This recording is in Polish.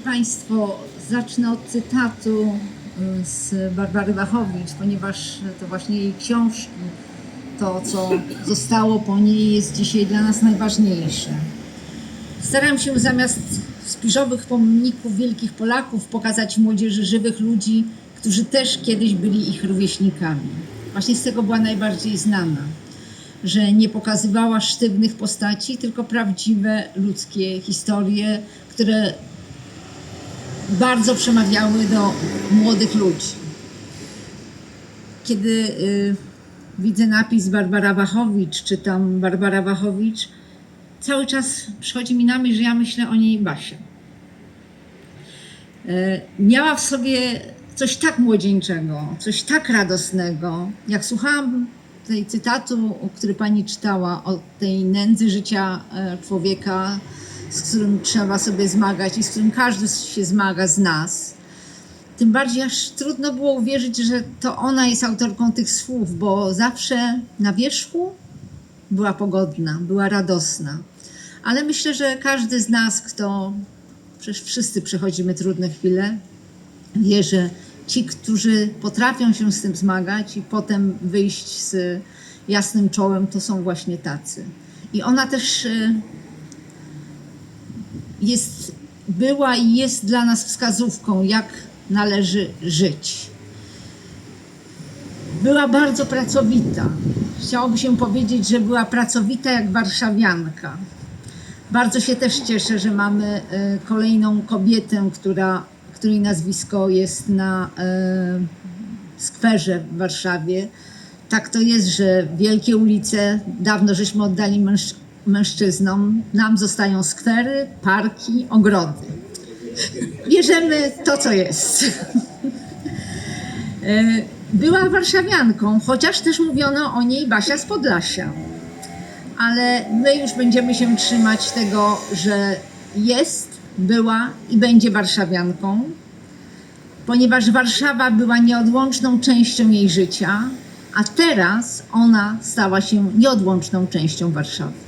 Państwo, zacznę od cytatu y, z Barbary Wachowicz, ponieważ to właśnie jej książki, to co zostało po niej jest dzisiaj dla nas najważniejsze. Staram się zamiast spiżowych pomników wielkich Polaków pokazać młodzieży żywych ludzi, którzy też kiedyś byli ich rówieśnikami. Właśnie z tego była najbardziej znana, że nie pokazywała sztywnych postaci, tylko prawdziwe ludzkie historie, które bardzo przemawiały do młodych ludzi. Kiedy y, widzę napis Barbara Wachowicz, czytam Barbara Wachowicz, cały czas przychodzi mi na myśl, że ja myślę o niej Basia. E, Miała w sobie coś tak młodzieńczego, coś tak radosnego. Jak słuchałam tej cytatu, który pani czytała o tej nędzy życia e, człowieka, z którym trzeba sobie zmagać i z którym każdy się zmaga z nas, tym bardziej aż trudno było uwierzyć, że to ona jest autorką tych słów, bo zawsze na wierzchu była pogodna, była radosna. Ale myślę, że każdy z nas, kto, przecież wszyscy przechodzimy trudne chwile, wie, że ci, którzy potrafią się z tym zmagać i potem wyjść z jasnym czołem, to są właśnie tacy. I ona też e, jest, była i jest dla nas wskazówką, jak należy żyć. Była bardzo pracowita. Chciałoby się powiedzieć, że była pracowita jak warszawianka. Bardzo się też cieszę, że mamy e, kolejną kobietę, która, której nazwisko jest na e, skwerze w Warszawie. Tak to jest, że wielkie ulice dawno żeśmy oddali męż, mężczyznom. Nam zostają skwery, parki, ogrody. Bierzemy to, co jest. E, Była warszawianką, chociaż też mówiono o niej Basia z Podlasia. Ale my już będziemy się trzymać tego, że jest, była i będzie warszawianką, ponieważ Warszawa była nieodłączną częścią jej życia, a teraz ona stała się nieodłączną częścią Warszawy.